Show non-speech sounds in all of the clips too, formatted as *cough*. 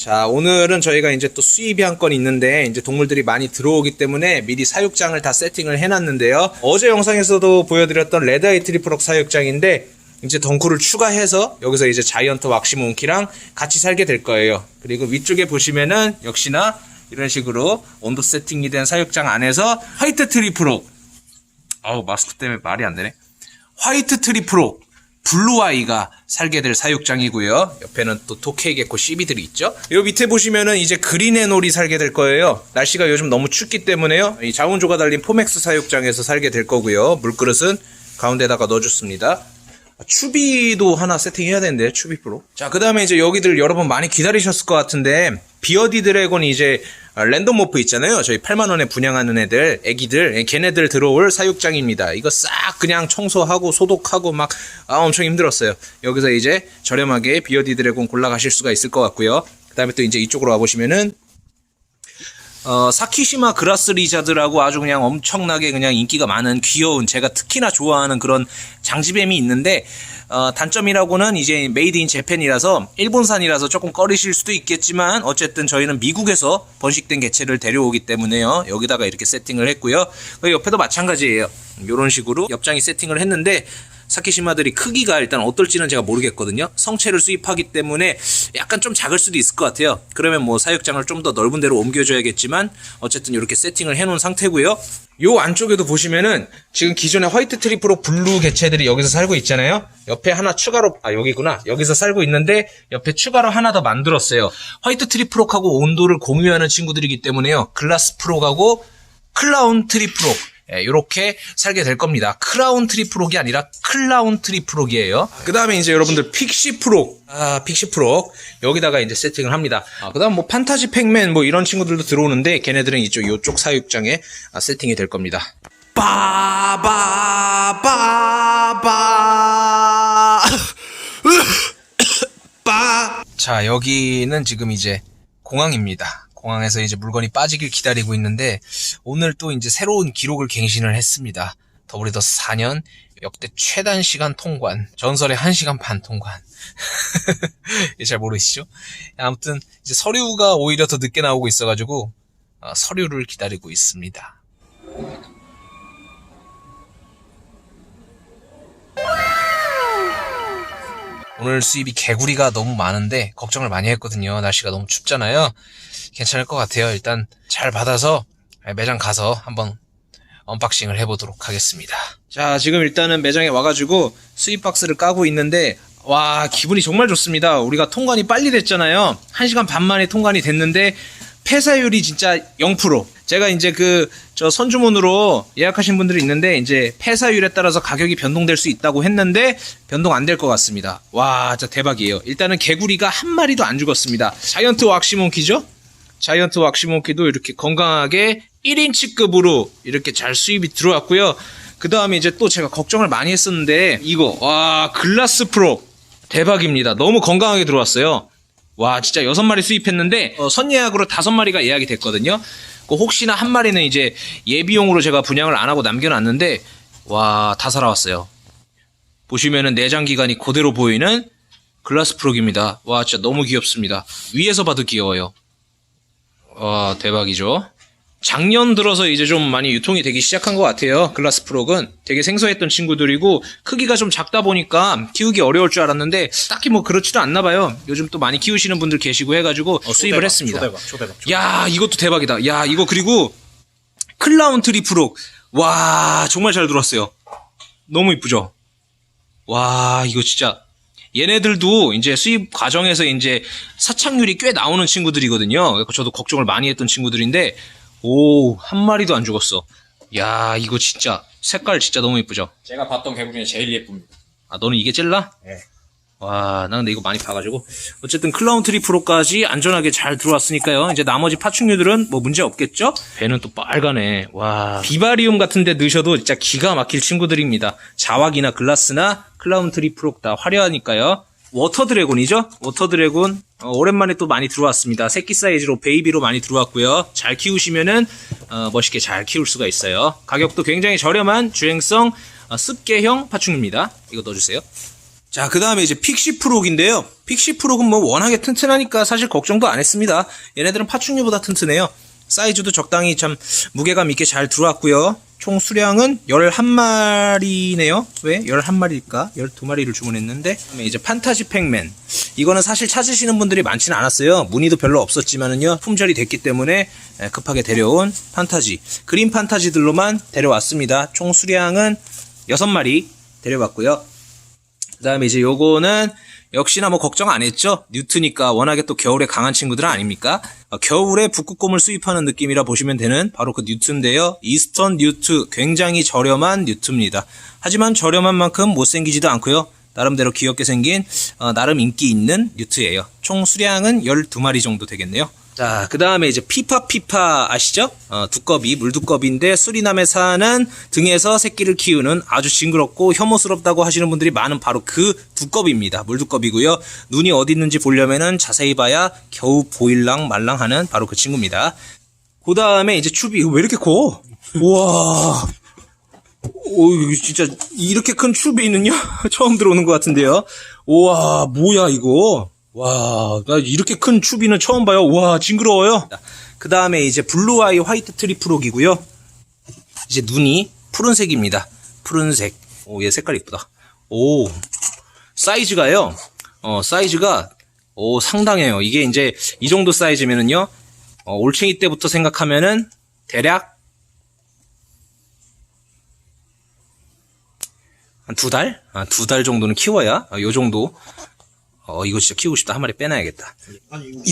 자, 오늘은 저희가 이제 또 수입이 한 건 있는데, 이제 동물들이 많이 들어오기 때문에 미리 사육장을 다 세팅을 해놨는데요. 어제 영상에서도 보여드렸던 레드아이 트리프록 사육장인데, 이제 덩쿨을 추가해서 여기서 이제 자이언트 왁시몬키랑 같이 살게 될 거예요. 그리고 위쪽에 보시면은 역시나 이런 식으로 온도 세팅이 된 사육장 안에서 화이트 트리프록. 아우, 마스크 때문에 말이 안 되네. 화이트 트리프록. 블루아이가 살게 될 사육장이고요. 옆에는 또 토케이 개코 CB들이 있죠. 요 밑에 보시면은 이제 그린 애놀이 살게 될 거예요. 날씨가 요즘 너무 춥기 때문에요. 이 자원조가 달린 포맥스 사육장에서 살게 될 거고요. 물그릇은 가운데다가 넣어줬습니다. 아, 추비도 하나 세팅해야 되는데 추비 프로. 자, 그 다음에 이제 여기들 여러분 많이 기다리셨을 것 같은데 비어디 드래곤이 이제 아, 랜덤 모프 있잖아요. 저희 8만 원에 분양하는 애들, 애기들, 예, 걔네들 들어올 사육장입니다. 이거 싹 그냥 청소하고 소독하고 막 아, 엄청 힘들었어요. 여기서 이제 저렴하게 비어디 드래곤 골라 가실 수가 있을 것 같고요. 그 다음에 또 이제 이쪽으로 와보시면은 어, 사키시마 그라스 리자드라고 아주 그냥 엄청나게 그냥 인기가 많은 귀여운 제가 특히나 좋아하는 그런 장지뱀이 있는데 어, 단점이라고는 이제 메이드 인 재팬이라서 일본산이라서 조금 꺼리실 수도 있겠지만 어쨌든 저희는 미국에서 번식된 개체를 데려오기 때문에요. 여기다가 이렇게 세팅을 했고요. 그 옆에도 마찬가지예요. 이런 식으로 옆장이 세팅을 했는데 사키시마들이 크기가 일단 어떨지는 제가 모르겠거든요. 성체를 수입하기 때문에 약간 좀 작을 수도 있을 것 같아요. 그러면 뭐 사육장을 좀 더 넓은 데로 옮겨줘야겠지만 어쨌든 이렇게 세팅을 해놓은 상태고요. 요 안쪽에도 보시면은 지금 기존의 화이트 트리프로 블루 개체들이 여기서 살고 있잖아요. 옆에 하나 추가로 아 여기구나 여기서 살고 있는데 옆에 추가로 하나 더 만들었어요. 화이트 트리프록하고 온도를 공유하는 친구들이기 때문에요. 글라스 프록하고 클라운 트리프록 이렇게 살게 될 겁니다. 크라운 트리프록이 아니라 클라운 트리프록이에요. 그 다음에 이제 여러분들 픽시 프록, 아 픽시 프록 여기다가 이제 세팅을 합니다. 아, 그 다음 뭐 판타지 팩맨 뭐 이런 친구들도 들어오는데 걔네들은 이쪽 이쪽 사육장에 아, 세팅이 될 겁니다. 빠바바바 빠 자 여기는 지금 이제 공항입니다. 공항에서 이제 물건이 빠지길 기다리고 있는데 오늘 또 이제 새로운 기록을 갱신을 했습니다. 더블리더스 4년 역대 최단 시간 통관 전설의 1시간 반 통관 *laughs* 예, 잘 모르시죠? 아무튼 이제 서류가 오히려 더 늦게 나오고 있어가지고 어, 서류를 기다리고 있습니다. 오늘 수입이 개구리가 너무 많은데 걱정을 많이 했거든요. 날씨가 너무 춥잖아요. 괜찮을 것 같아요. 일단 잘 받아서 매장 가서 한번 언박싱을 해보도록 하겠습니다. 자, 지금 일단은 매장에 와가지고 수입 박스를 까고 있는데 와 기분이 정말 좋습니다. 우리가 통관이 빨리 됐잖아요. 1시간 반 만에 통관이 됐는데 폐사율이 진짜 0%. 제가 이제 그 저 선주문으로 예약하신 분들이 있는데 이제 폐사율에 따라서 가격이 변동될 수 있다고 했는데 변동 안 될 것 같습니다. 와, 진짜 대박이에요. 일단은 개구리가 한 마리도 안 죽었습니다. 자이언트 왁시몬키죠? 자이언트 왁시몬키도 이렇게 건강하게 1인치급으로 이렇게 잘 수입이 들어왔고요. 그 다음에 이제 또 제가 걱정을 많이 했었는데 이거 와 글라스 프로 대박입니다. 너무 건강하게 들어왔어요. 와 진짜 여섯 마리 수입했는데 어, 선예약으로 다섯 마리가 예약이 됐거든요. 그 혹시나 한 마리는 이제 예비용으로 제가 분양을 안 하고 남겨놨는데 와 다 살아왔어요. 보시면은 내장 기관이 그대로 보이는 글라스 프록입니다. 와 진짜 너무 귀엽습니다. 위에서 봐도 귀여워요. 와 대박이죠. 작년 들어서 이제 좀 많이 유통이 되기 시작한 것 같아요. 글라스 프록은 되게 생소했던 친구들이고 크기가 좀 작다 보니까 키우기 어려울 줄 알았는데 딱히 뭐 그렇지도 않나 봐요. 요즘 또 많이 키우시는 분들 계시고 해가지고 어, 수입을 했습니다. 초대박 초대박 야 이것도 대박이다. 야 이거 그리고 클라운 트리 프록 와 정말 잘 들어왔어요. 너무 이쁘죠. 와 이거 진짜 얘네들도 이제 수입 과정에서 이제 사착률이 꽤 나오는 친구들이거든요. 저도 걱정을 많이 했던 친구들인데 오 한 마리도 안 죽었어. 야 이거 진짜 색깔 진짜 너무 이쁘죠. 제가 봤던 개구 중에 제일 예쁩니다 아 너는 이게 찔라? 네. 와, 나 근데 이거 많이 봐가지고. 어쨌든 클라운 트리 프로까지 안전하게 잘 들어왔으니까요. 이제 나머지 파충류들은 뭐 문제 없겠죠? 배는 또 빨가네. 와. 비바리움 같은 데 넣으셔도 진짜 기가 막힐 친구들입니다. 자왁이나 글라스나 클라운 트리 프로 다 화려하니까요. 워터 드래곤이죠? 워터 드래곤. 어, 오랜만에 또 많이 들어왔습니다. 새끼 사이즈로 베이비로 많이 들어왔고요. 잘 키우시면은 어, 멋있게 잘 키울 수가 있어요. 가격도 굉장히 저렴한 주행성 어, 습계형 파충류입니다. 이거 넣어주세요. 자, 그 다음에 이제 픽시 프록인데요. 픽시 프록은 뭐 워낙에 튼튼하니까 사실 걱정도 안 했습니다. 얘네들은 파충류보다 튼튼해요. 사이즈도 적당히 참 무게감 있게 잘 들어왔고요. 총 수량은 11마리네요. 왜? 11마리일까? 12마리를 주문했는데. 그다음에 이제 판타지 팩맨. 이거는 사실 찾으시는 분들이 많지는 않았어요. 문의도 별로 없었지만은요. 품절이 됐기 때문에 에, 급하게 데려온 판타지. 그린 판타지들로만 데려왔습니다. 총 수량은 6마리 데려왔고요. 그 다음에 이제 요거는 역시나 뭐 걱정 안 했죠. 뉴트니까 워낙에 또 겨울에 강한 친구들 아닙니까? 어, 겨울에 북극곰을 수입하는 느낌이라 보시면 되는 바로 그 뉴트인데요. 이스턴 뉴트 굉장히 저렴한 뉴트입니다. 하지만 저렴한 만큼 못생기지도 않고요. 나름대로 귀엽게 생긴 어, 나름 인기 있는 뉴트예요. 총 수량은 12마리 정도 되겠네요. 자, 그 다음에 이제 피파피파 아시죠? 어, 두꺼비, 물두꺼비인데 수리남에 사는 등에서 새끼를 키우는 아주 징그럽고 혐오스럽다고 하시는 분들이 많은 바로 그 두꺼비입니다. 물두꺼비고요. 눈이 어디 있는지 보려면은 자세히 봐야 겨우 보일랑 말랑하는 바로 그 친구입니다. 그 다음에 이제 추비, 왜 이렇게 커? 우와. 오, 진짜 이렇게 큰 추비는요? *laughs* 처음 들어오는 것 같은데요. 우와, 뭐야 이거? 와, 나 이렇게 큰 추비는 처음 봐요. 와, 징그러워요. 그 다음에 이제 블루 아이 화이트 트리프록이고요. 이제 눈이 푸른색입니다. 푸른색. 오, 얘 색깔 이쁘다. 오, 사이즈가요. 어, 사이즈가 오 상당해요. 이게 이제 이 정도 사이즈면은요. 어, 올챙이 때부터 생각하면은 대략 한 두 달? 아, 두 달 정도는 키워야 아, 요 정도. 어, 이거 진짜 키우고 싶다. 한 마리 빼놔야겠다.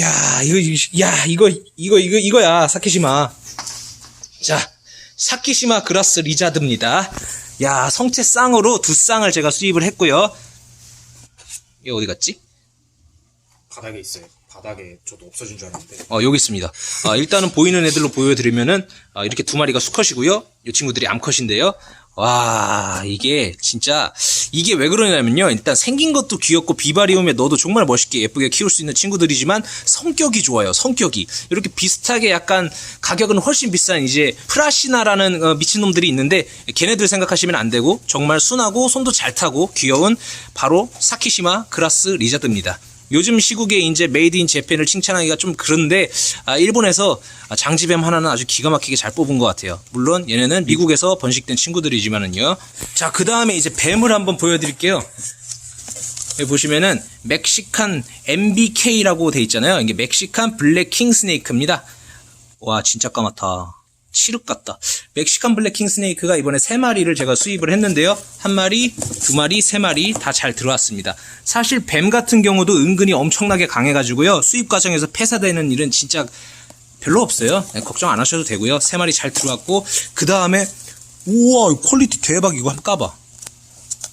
야, 이거, 이거- 야, 이거, 이거, 이거, 이거야. 사키시마. 자, 사키시마 그라스 리자드입니다. 야, 성체 쌍으로 두 쌍을 제가 수입을 했고요. 이거 어디 갔지? 바닥에 있어요. 바닥에 저도 없어진 줄 알았는데. 어, 여기 있습니다. 아, 일단은 보이는 애들로 보여드리면은, 아, 이렇게 두 마리가 수컷이고요. 이 친구들이 암컷인데요. 와, 이게 진짜, 이게 왜 그러냐면요. 일단 생긴 것도 귀엽고 비바리움에 넣어도 정말 멋있게 예쁘게 키울 수 있는 친구들이지만 성격이 좋아요. 성격이. 이렇게 비슷하게 약간 가격은 훨씬 비싼 이제 프라시나라는 어, 미친놈들이 있는데 걔네들 생각하시면 안 되고 정말 순하고 손도 잘 타고 귀여운 바로 사키시마 그라스 리자드입니다. 요즘 시국에 이제 메이드 인 재팬을 칭찬하기가 좀 그런데 아, 일본에서 아, 장지뱀 하나는 아주 기가 막히게 잘 뽑은 것 같아요. 물론 얘네는 미국에서 번식된 친구들이지만은요. 자, 그 다음에 이제 뱀을 한번 보여드릴게요. 여기 보시면은 멕시칸 MBK라고 돼 있잖아요. 이게 멕시칸 블랙 킹 스네이크입니다. 와, 진짜 까맣다. 칠흑 같다. 멕시칸 블랙 킹 스네이크가 이번에 세 마리를 제가 수입을 했는데요. 한 마리, 두 마리, 세 마리 다 잘 들어왔습니다. 사실 뱀 같은 경우도 은근히 엄청나게 강해가지고요. 수입 과정에서 폐사되는 일은 진짜 별로 없어요. 네, 걱정 안 하셔도 되고요. 세 마리 잘 들어왔고 그 다음에 우와 퀄리티 대박 이거 한번 까봐.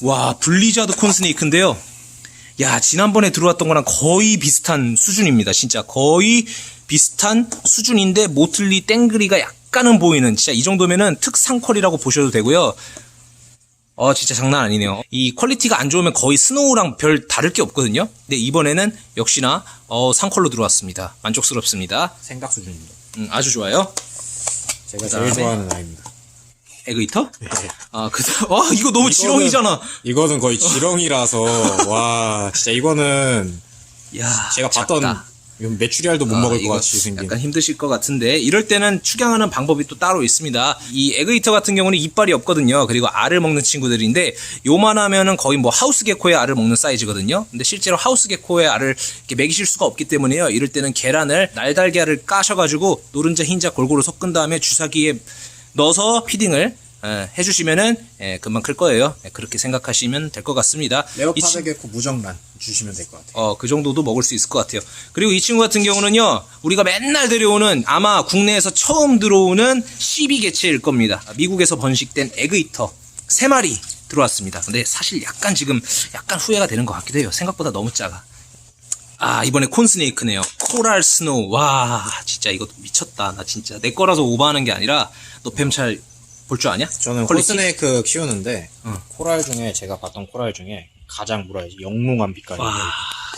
와 블리자드 콘 스네이크인데요. 야, 지난번에 들어왔던 거랑 거의 비슷한 수준입니다. 진짜 거의 비슷한 수준인데 모틀리 땡그리가 약 간은 보이는 진짜 이 정도면은 특상퀄이라고 보셔도 되고요. 어, 진짜 장난 아니네요. 이 퀄리티가 안 좋으면 거의 스노우랑 별 다를 게 없거든요. 근데 이번에는 역시나 어, 상퀄로 들어왔습니다. 만족스럽습니다. 생각 수준입니다. 음, 아주 좋아요. 제가 그다음에? 제일 좋아하는 아이입니다. 에그이터? 아, 그, 와, 이거 너무 지렁이잖아. 이거는 거의 지렁이라서 *laughs* 와 진짜 이거는 야, 제가 봤던 작다. 이건 메추리알도 못 아, 먹을 것 같이 생긴. 약간 힘드실 것 같은데 이럴 때는 축양하는 방법이 또 따로 있습니다. 이 에그이터 같은 경우는 이빨이 없거든요. 그리고 알을 먹는 친구들인데 요만하면은 거의 뭐 하우스 게코의 알을 먹는 사이즈거든요. 근데 실제로 하우스 게코의 알을 이렇게 먹이실 수가 없기 때문에요. 이럴 때는 계란을 날달걀을 까셔가지고 노른자 흰자 골고루 섞은 다음에 주사기에 넣어서 피딩을 예, 해주시면은 예, 금방 클 거예요. 예, 그렇게 생각하시면 될 것 같습니다. 이 레오파드 친- 개코 무정란 주시면 될 것 같아요. 어, 그 정도도 먹을 수 있을 것 같아요. 그리고 이 친구 같은 경우는요, 우리가 맨날 데려오는 아마 국내에서 처음 들어오는 CB 개체일 겁니다. 미국에서 번식된 에그이터 세 마리 들어왔습니다. 근데 사실 약간 지금 약간 후회가 되는 것 같기도 해요. 생각보다 너무 작아. 아, 이번에 콘스네이크네요. 코랄 스노우. 와, 진짜 이거 미쳤다. 나 진짜 내 거라서 오버하는 게 아니라 너뱀잘 볼 줄 아냐? 저는 퀄리티? 코스네이크 키우는데 어. 코랄 중에 제가 봤던 코랄 중에 가장 뭐라 해야지 영롱한 빛깔이. 와,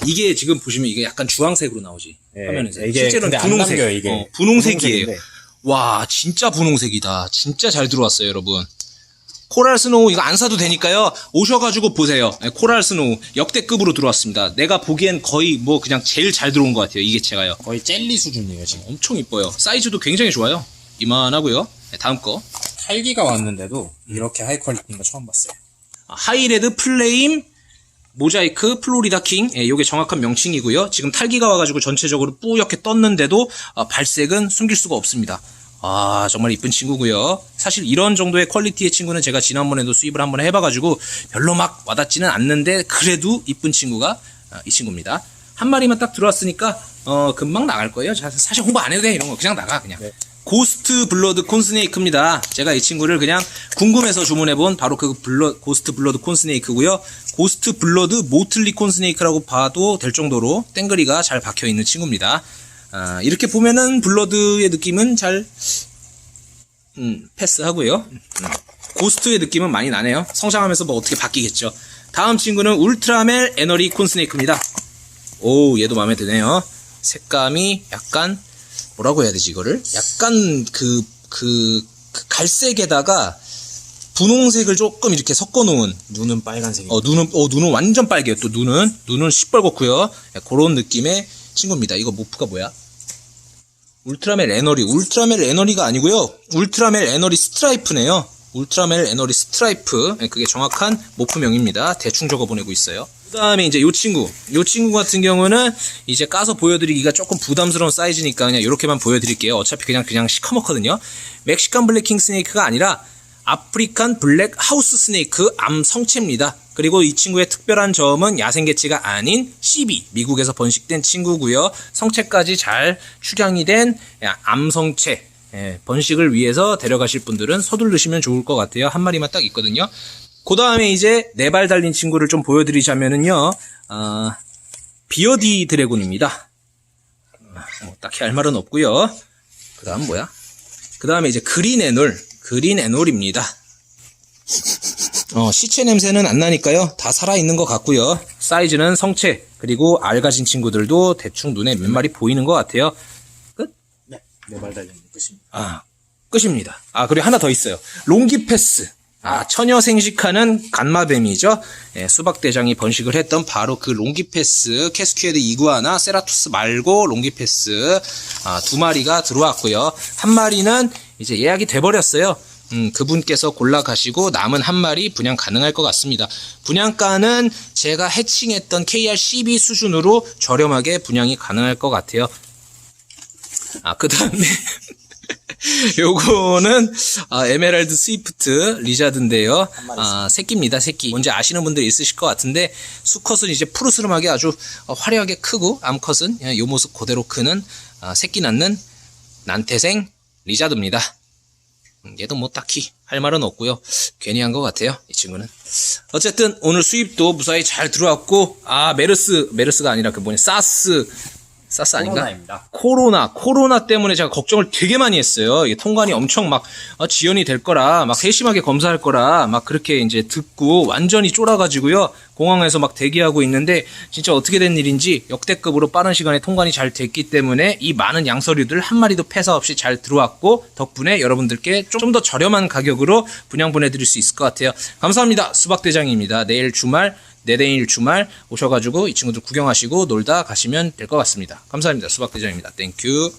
이게 지금 보시면 이게 약간 주황색으로 나오지. 예, 화면에서. 이게 실제로는 근데 안 분홍색. 남겨요, 이게. 어, 분홍색이에요. 분홍색인데. 와, 진짜 분홍색이다. 진짜 잘 들어왔어요, 여러분. 코랄 스노우 이거 안 사도 되니까요. 오셔가지고 보세요. 네, 코랄 스노우 역대급으로 들어왔습니다. 내가 보기엔 거의 뭐 그냥 제일 잘 들어온 것 같아요. 이게 제가요. 거의 젤리 수준이에요 지금. 엄청 이뻐요. 사이즈도 굉장히 좋아요. 이만하고요. 네, 다음 거 탈기가 왔는데도 이렇게 하이 퀄리티인 거 처음 봤어요. 아, 하이레드 플레임 모자이크 플로리다 킹 예, 요게 정확한 명칭이고요. 지금 탈기가 와가지고 전체적으로 뿌옇게 떴는데도 아, 발색은 숨길 수가 없습니다. 아 정말 이쁜 친구고요. 사실 이런 정도의 퀄리티의 친구는 제가 지난번에도 수입을 한번 해봐가지고 별로 막 와닿지는 않는데 그래도 이쁜 친구가 아, 이 친구입니다. 한 마리만 딱 들어왔으니까 어, 금방 나갈 거예요. 자, 사실 홍보 안 해도 돼 이런 거 그냥 나가 그냥. 고스트 블러드 콘스네이크입니다. 제가 이 친구를 그냥 궁금해서 주문해본 바로 그 블러, 고스트 블러드 콘스네이크고요. 고스트 블러드 모틀리 콘스네이크라고 봐도 될 정도로 땡그리가 잘 박혀 있는 친구입니다. 아, 이렇게 보면은 블러드의 느낌은 잘 음, 패스하고요. 음, 고스트의 느낌은 많이 나네요. 성장하면서 뭐 어떻게 바뀌겠죠. 다음 친구는 울트라멜 에너리 콘스네이크입니다. 오, 얘도 마음에 드네요. 색감이 약간 뭐라고 해야 되지 이거를? 약간 그, 그, 그 갈색에다가 분홍색을 조금 이렇게 섞어 놓은 눈은 빨간색이. 어 눈은 어 눈은 완전 빨개요. 또 눈은 눈은 시뻘겋고요. 예, 그런 느낌의 친구입니다. 이거 모프가 뭐야? 울트라멜 에너리. 울트라멜 에너리가 아니고요. 울트라멜 에너리 스트라이프네요. 울트라멜 에너리 스트라이프. 예, 그게 정확한 모프명입니다. 대충 적어 보내고 있어요. 그 다음에 이제 요 친구. 요 친구 같은 경우는 이제 까서 보여드리기가 조금 부담스러운 사이즈니까 그냥 이렇게만 보여드릴게요. 어차피 그냥 그냥 시커멓거든요. 멕시칸 블랙 킹 스네이크가 아니라 아프리칸 블랙 하우스 스네이크 암 성체입니다. 그리고 이 친구의 특별한 점은 야생개체가 아닌 CB, 미국에서 번식된 친구고요. 성체까지 잘 출향이 된 암성체, 예, 번식을 위해서 데려가실 분들은 서두르시면 좋을 것 같아요. 한 마리만 딱 있거든요. 그 다음에 이제 네 발 달린 친구를 좀 보여드리자면은요, 어, 비어디 드래곤입니다. 뭐 딱히 할 말은 없고요. 그 다음 뭐야? 그 다음에 이제 그린 애놀, 그린 애놀입니다. 어, 시체 냄새는 안 나니까요. 다 살아있는 것 같고요. 사이즈는 성체, 그리고 알 가진 친구들도 대충 눈에 몇 마리 보이는 것 같아요. 끝? 네. 네발 달린 끝입니다. 아, 끝입니다. 아, 그리고 하나 더 있어요. 롱기패스. 아, 처녀 생식하는 간마뱀이죠. 예, 수박대장이 번식을 했던 바로 그 롱기패스, 캐스퀴에드 이구아나, 세라투스 말고 롱기패스, 아, 두 마리가 들어왔고요. 한 마리는 이제 예약이 돼버렸어요. 음, 그분께서 골라가시고 남은 한 마리 분양 가능할 것 같습니다. 분양가는 제가 해칭했던 KR12 수준으로 저렴하게 분양이 가능할 것 같아요. 아, 그 다음에, *laughs* *laughs* 요거는, 아, 에메랄드 스위프트 리자드인데요. 아, 새끼입니다, 새끼. 뭔지 아시는 분들 있으실 것 같은데, 수컷은 이제 푸르스름하게 아주 어, 화려하게 크고, 암컷은 요 모습 그대로 크는, 아, 새끼 낳는 난태생 리자드입니다. 음, 얘도 뭐 딱히 할 말은 없고요. 괜히 한 것 같아요. 이 친구는. 어쨌든 오늘 수입도 무사히 잘 들어왔고 아 메르스 메르스가 아니라 그 뭐냐 사스 사스 아닌가? 코로나입니다. 코로나 코로나 때문에 제가 걱정을 되게 많이 했어요. 이게 통관이 엄청 막 어, 지연이 될 거라 막 세심하게 검사할 거라 막 그렇게 이제 듣고 완전히 쫄아가지고요. 공항에서 막 대기하고 있는데 진짜 어떻게 된 일인지 역대급으로 빠른 시간에 통관이 잘 됐기 때문에 이 많은 양서류들 한 마리도 폐사 없이 잘 들어왔고 덕분에 여러분들께 좀 더 저렴한 가격으로 분양 보내드릴 수 있을 것 같아요. 감사합니다. 수박대장입니다. 내일 주말 내내일 주말 오셔가지고 이 친구들 구경하시고 놀다 가시면 될 것 같습니다. 감사합니다. 수박대장입니다. 땡큐.